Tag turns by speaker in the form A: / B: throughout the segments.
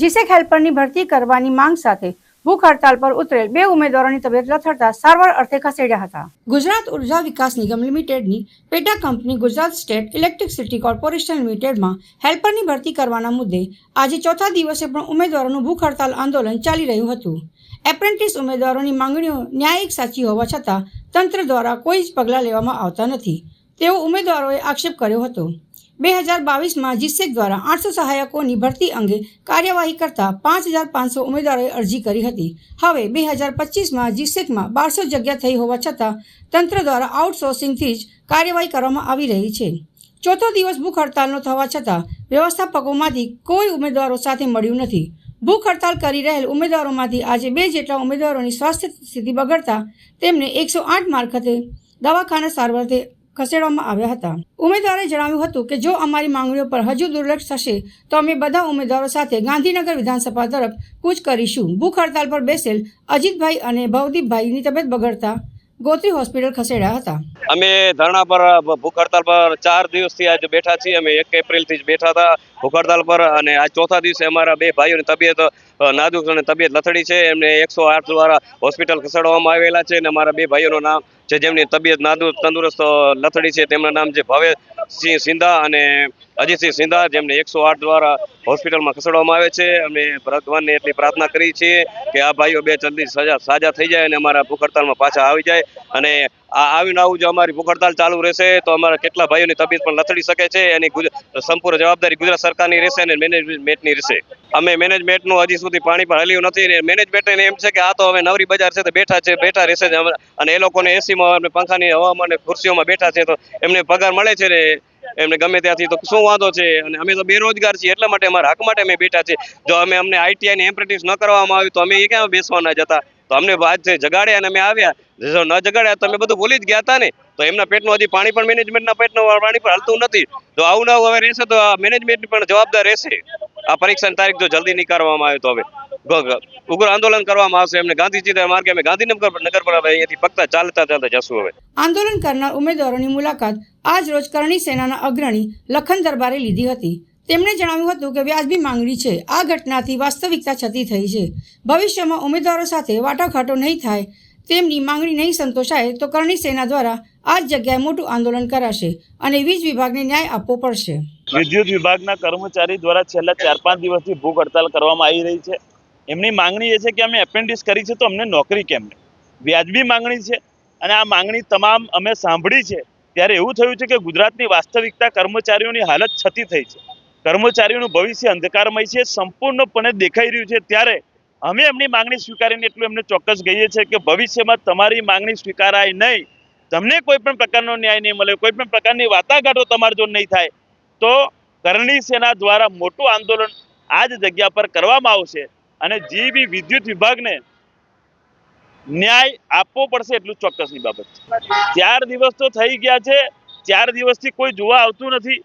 A: જીસેક હેલ્પરની ભરતી કરવાની માંગ સાથે ભૂખ હડતાલ પર ઉતરેલ બે ઉમેદવારોની તબિયત લથડતા સારવાર અર્થે ખસેડ્યા હતા. ગુજરાત ઊર્જા વિકાસ નિગમ લિમિટેડની પેટા company Gujarat state electricity corporation લિમિટેડમાં હેલ્પરની ભરતી કરવાના મુદ્દે આજે ચોથા દિવસે પણ ઉમેદવારોનું ભૂખ હડતાલ આંદોલન ચાલી રહ્યું હતું. એપ્રેન્ટિસ ઉમેદવારોની માંગણીઓ ન્યાયિક સાચી હોવા છતાં તંત્ર દ્વારા કોઈ જ પગલાં લેવામાં આવતા નથી. તેવો ઉમેદવારોએ આક્ષેપ કર્યો હતો. બે હજાર બાવીસમાં જીસેક દ્વારા આઠસો સહાયકોની ભરતી અંગે કાર્યવાહી કરતા પાંચ હજાર પાંચસો ઉમેદવારોએ અરજી કરી હતી. હવે બે હજાર પચીસમાં જીસેકમાં બારસો જગ્યા થઈ હોવા છતાં તંત્ર દ્વારા આઉટસોર્સિંગથી જ કાર્યવાહી કરવામાં આવી રહી છે. ચોથો દિવસ ભૂખ હડતાલનો થવા છતાં વ્યવસ્થાપકોમાંથી કોઈ ઉમેદવારો સાથે મળ્યું નથી. ભૂખ હડતાલ કરી રહેલ ઉમેદવારોમાંથી આજે બે જેટલા ઉમેદવારોની સ્વાસ્થ્ય સ્થિતિ બગડતા તેમને એકસો આઠ મારફતે દવાખાના સારવારથી ખસેડવામાં આવ્યા હતા. ઉમેદવારે જણાવ્યું હતું કે જો અમારી માંગણીઓ પર હજુ દુર્લક્ષ થશે, તો અમે બધા ઉમેદવારો સાથે ગાંધીનગર વિધાનસભા તરફ કૂચ કરીશું. ભૂખ હડતાલ પર બેસેલ અજીતભાઈ અને ભવદીપભાઈની તબિયત બગડતા ગોત્રી હોસ્પિટલ ખસેડ્યા હતા.
B: અમે ધરણા પર ભૂખ હડતાલ પર ચાર દિવસથી આજે બેઠા છીએ. અમે એક એપ્રિલથી જ બેઠા હતા. ભૂખ હડતાલ પર અને આ ચોથા દિવસે અમારા બે ભાઈઓની તબિયત નાદુક અને તબિયત લથડી છે. એમને એકસો દ્વારા હોસ્પિટલ ખસેડવામાં આવેલા છે અને અમારા બે ભાઈઓનું નામ છે જેમની તબિયત નાજુક, તંદુરસ્ત લથડી છે. તેમના નામ છે ભવેશસિંહ સિંધા અને અજીતસિંહ સિંધા, જેમને એકસો દ્વારા હોસ્પિટલમાં ખસેડવામાં આવે છે. અમે ભગવાનને એટલી પ્રાર્થના કરી છીએ કે આ ભાઈઓ બે જલ્દી સજા, સાજા થઈ જાય અને અમારા ભૂખડતાલમાં પાછા આવી જાય. અને આવીને આવું જો અમારી ભૂખડતાલ ચાલુ રહેશે તો અમારા કેટલા ભાઈઓની તબિયત પણ લથડી શકે છે. એની સંપૂર્ણ જવાબદારી ગુજરાત સરકારની રહેશે અને મેનેજમેન્ટની રહેશે. અમે મેનેજમેન્ટનું હજી સુધી પાણી પણ હલ્યું નથી ને મેનેજમેન્ટને એમ છે કે આ તો હવે નવરી બજાર છે તો બેઠા છે, બેઠા રહેશે અને એ લોકોને એસીમાં અને પંખાની હવામાં અને ખુરશીઓમાં બેઠા છે તો એમને પગાર મળે છે ને એમને ગમે ત્યાંથી તો શું વાંધો છે? અને અમે તો બેરોજગાર છીએ એટલા માટે અમારા હક માટે અમે બેઠા છે જો અમે અમને આઈટીઆઈ ની એપ્રેન્ટિસ ન કરવામાં આવ્યું તો અમે એ ક્યાં બેસવાના જતા? તો અમને વાત અને અમે આવ્યા. ન જગાડ્યા તો અમે બધું ભૂલી જ ગયા હતા ને. તો એમના પેટનું હજી પાણી પણ મેનેજમેન્ટના પેટનું પાણી પણ હાલતું નથી. તો આવું ના હવે રહેશે તો મેનેજમેન્ટ પણ જવાબદાર રહેશે. આ પરીક્ષાની તારીખ જો જલ્દી નીકાળવામાં આવે તો હવે. ઉગ્ર આંદોલન કરવામાં આવશે. એમને ગાંધીજી માર્ગે અમે ગાંધીનગર નગર પર અહીંયાથી પગતા ચાલતા ચાલતા જશું હવે.
A: આંદોલન કરનાર ઉમેદવારોની મુલાકાત આજ રોજ કરણી સેનાના અગ્રણી લખન દરબારે લીધી હતી. તેમણે જણાવ્યું હતું કે વ્યાજબી માંગણી છે. આ ઘટનાથી વાસ્તવિકતા છતી થઈ છે. ભવિષ્યમાં ઉમેદવારો સાથે વાટાઘાટો નહીં થાય, તેમની માંગણી નહીં સંતોષાય, તો કરણી સેના દ્વારા આ જ જગ્યાએ મોટું આંદોલન કરાશે અને વીજ વિભાગને ન્યાય આપવો પડશે.
C: વિદ્યુત વિભાગના કર્મચારી દ્વારા છેલ્લા ચાર પાંચ દિવસથી ભૂખ હડતાલ કરવામાં આવી રહી છે. એમની માંગણી એ છે કે અમે એપેન્ડિક્સ કરી છે તો અમને નોકરી કેમ વ્યાજબી માંગણી છે અને આ માંગણી તમામ અમે સાંભળી છે. ત્યારે એવું થયું છે કે ગુજરાતની વાસ્તવિકતા કર્મચારીઓની હાલત છતી થઈ છે. કર્મચારીઓનું ભવિષ્ય અંધકારમય છે, સંપૂર્ણપણે દેખાઈ રહ્યું છે. ત્યારે અમે એમની માંગણી સ્વીકારીને એટલું એમને ચોક્કસ કહીએ છીએ કે ભવિષ્યમાં તમારી માંગણી સ્વીકારાય નહીં. તમને કોઈ પણ પ્રકારનો ન્યાય નહીં મળે, કોઈ પણ પ્રકારની વાટાઘાટો તમારે જો નહીં થાય, તો કરણી સેના દ્વારા મોટું આંદોલન આ જ જગ્યા પર કરવામાં આવશે અને જે બી વિદ્યુત વિભાગને ન્યાય આપવો પડશે એટલું ચોક્કસની બાબત છે. ચાર દિવસ તો થઈ ગયા છે, ચાર દિવસથી કોઈ જોવા આવતું નથી.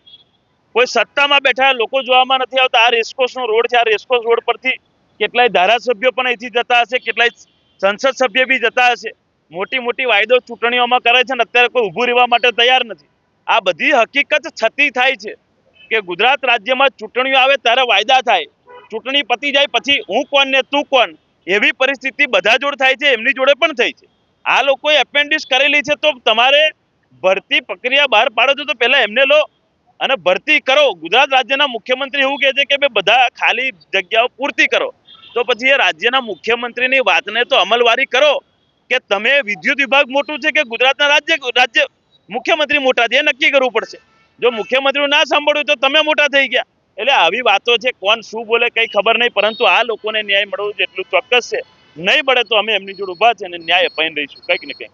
C: કોઈ સત્તામાં બેઠા લોકો જોવામાં નથી આવતા. આ રેસકોર્સનો રોડ છે. આ રેસકોર્સ રોડ પરથી કેટલાય ધારાસભ્યો પણ અહીંથી જતા હશે. કેટલાય સંસદ સભ્ય બી જતા હશે. મોટી મોટી વાયદો ચૂંટણીઓમાં કરે છે ને અત્યારે કોઈ ઊભું રહેવા માટે તૈયાર નથી. આ બધી હકીકત છતી થાય છે કે ગુજરાત રાજ્યમાં ચૂંટણીઓ આવે ત્યારે વાયદા થાય. ચૂંટણી પતી જાય પછી હું કોણ ને તું કોણ એવી પરિસ્થિતિ બધા જોડે થાય છે. એમની જોડે પણ થઈ છે. આ લોકોએ એપેન્ડિક્સ કરેલી છે તો તમારે ભરતી પ્રક્રિયા બહાર પાડો છો તો પહેલાં એમને લો. અને ભરતી કરો. ગુજરાત રાજ્યના મુખ્યમંત્રી એવું કહે છે કે ભાઈ બધા ખાલી જગ્યાઓ પૂરતી કરો. તો પછી એ રાજ્યના મુખ્યમંત્રીની વાતને તો અમલવારી કરો કે તમે વિદ્યુત વિભાગ મોટું છે કે ગુજરાતના રાજ્ય રાજ્ય મુખ્યમંત્રી મોટા છે? એ નક્કી કરવું પડશે. જો મુખ્યમંત્રીનું ના સાંભળ્યું તો તમે મોટા થઈ ગયા. એટલે આવી વાતો છે. કોણ શું બોલે કંઈ ખબર નહીં, પરંતુ આ લોકોને ન્યાય મળવું જેટલું ચોક્કસ છે. નહીં મળે તો અમે એમની જોડે ઊભા છે અને ન્યાય અપાઈને રહીશું. કંઈક ને કંઈક.